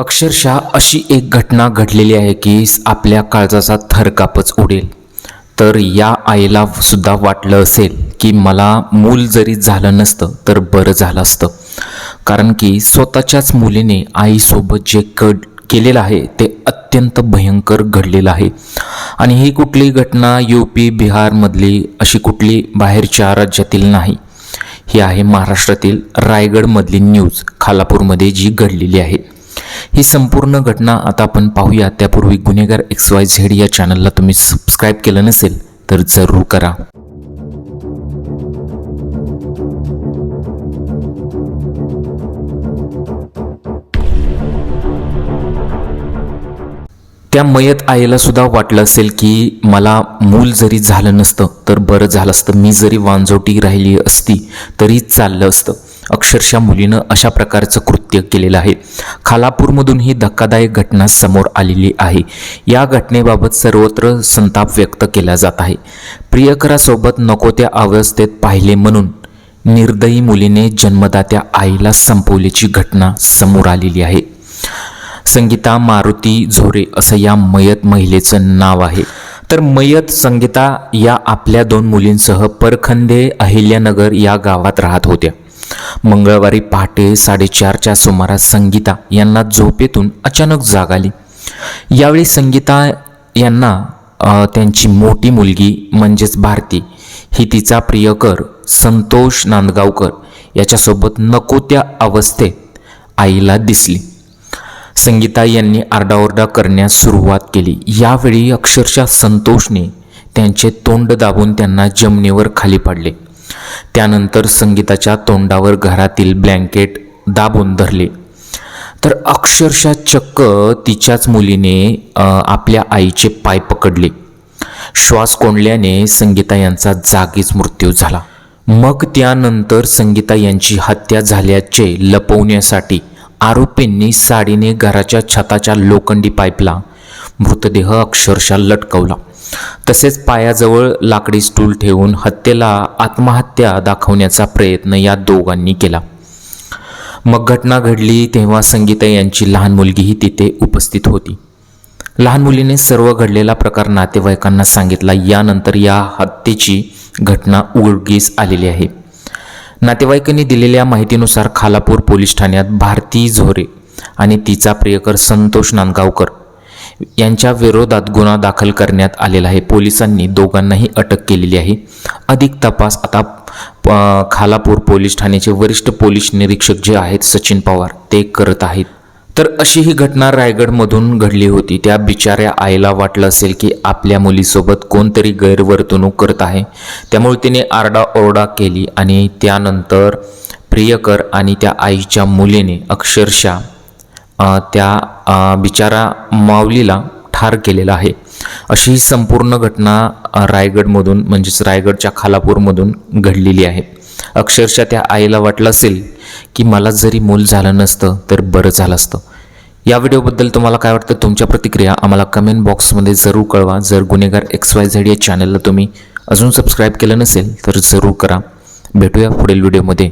अक्षरशः अशी एक घटना घडलेली आहे की आपल्या काळजाचा थरकापच उडेल. तर या आईला सुद्धा वाटलं असेल की मला मूल जरी झालं नसतं तर बरं झालं असतं. कारण की स्वतःच्याच मुलीने आईसोबत जे कड केलेलं आहे ते अत्यंत भयंकर घडलेलं आहे. आणि ही कुठली घटना यू पी बिहारमधली अशी कुठली बाहेरच्या राज्यातील नाही. ही आहे महाराष्ट्रातील रायगडमधली न्यूज खालापूरमध्ये जी घडलेली आहे. ही संपूर्ण घटना आता आपण पाहूया. त्यापूर्वी गुन्हेगार एक्स वाय झेड या चॅनलला तुम्ही सबस्क्राईब केलं नसेल तर जरूर करा. त्या मयत आईला सुद्धा वाटलं असेल की मला मूल जरी झालं नसतं तर बरं झालं असतं. मी जरी वांजोटी राहिली असती तरी चाललं असतं. अक्षरशः मुलीनं अशा प्रकारचं कृत्य केलेलं आहे. खालापूरमधून ही धक्कादायक घटना समोर आलेली आहे. या घटनेबाबत सर्वत्र संताप व्यक्त केला जात आहे. प्रियकरासोबत नको त्या अवस्थेत पाहिले म्हणून निर्दयी मुलीने जन्मदात्या आईला संपवल्याची घटना समोर आलेली आहे. संगीता मारुती झोरे असं या मयत महिलेचं नाव आहे. तर मयत संगीता या आपल्या दोन मुलींसह परखंदे अहिल्यानगर या गावात राहत होत्या. मंगळवारी पहाटे साडेचारच्या सुमारास संगीता यांना झोपेतून अचानक जाग आली. यावेळी संगीता यांना त्यांची मोठी मुलगी म्हणजेच भारती ही तिचा प्रियकर संतोष नांदगावकर याच्यासोबत नको त्या अवस्थेत आईला दिसली. संगीता यांनी आरडाओरडा करण्यास सुरुवात केली. यावेळी अक्षरशः संतोषने त्यांचे तोंड दाबून त्यांना जमिनीवर खाली पाडले. त्यानंतर संगीताच्या तोंडावर घरातील ब्लँकेट दाबून धरले. तर अक्षरशः चक्क तिच्याच मुलीने आपल्या आईचे पाय पकडले. श्वास कोंडल्याने संगीता यांचा जागीच मृत्यू झाला. मग त्यानंतर संगीता यांची हत्या झाल्याचे लपवण्यासाठी आरोपींनी साडीने घराच्या छताच्या लोखंडी पाईपला मृतदेह अक्षरशः लटकवला. तसेच पायाजवळ लाकडी स्टूल ठेवून हत्येला आत्महत्या दाखवण्याचा प्रयत्न या दोघांनी केला. मग घटना घडली तेव्हा संगीता यांची लहान मुलगीही तिथे उपस्थित होती. लहान मुलीने सर्व घडलेला प्रकार नातेवाईकांना सांगितला. यानंतर या हत्येची घटना उघडकीस आलेली आहे. नातेवाईकांनी दिलेल्या माहितीनुसार खालापूर पोलीस ठाण्यात भारती झोरे आणि तिचा प्रियकर संतोष नांदगावकर यांच्या विरोधात गुन्हा दाखल करण्यात आलेला आहे. पोलिसांनी दोघांनाही अटक केलेली आहे. अधिक तपास आता प- खालापूर पोलीस ठाण्याचे वरिष्ठ पोलीस निरीक्षक जे आहेत सचिन पवार ते करत आहेत. तर अशी ही घटना रायगडमधून घडली होती. त्या बिचाऱ्या आईला वाटलं असेल की आपल्या मुलीसोबत कोणतरी गैरवर्तणूक करत आहे. त्यामुळे तिने आरडाओरडा केली आणि त्यानंतर प्रियकर आणि त्या आईच्या मुलीने अक्षरशः त्या बिचारा माऊलीला ठार केलेला आहे. अशी ही संपूर्ण घटना रायगडमधून म्हणजेच रायगडच्या खालापूरमधून घडलेली आहे. अक्षरशः त्या आईला वाटलं असेल की मला जरी मूल झालं नसतं तर बरं झालं असतं. या व्हिडिओबद्दल तुम्हाला काय वाटतं? तुमच्या प्रतिक्रिया आम्हाला कमेंट बॉक्समध्ये जरूर कळवा. जर गुन्हेगार एक्स वाय झेड या चॅनलला तुम्ही अजून सबस्क्राईब केलं नसेल तर जरूर करा. भेटूया पुढील व्हिडिओमध्ये.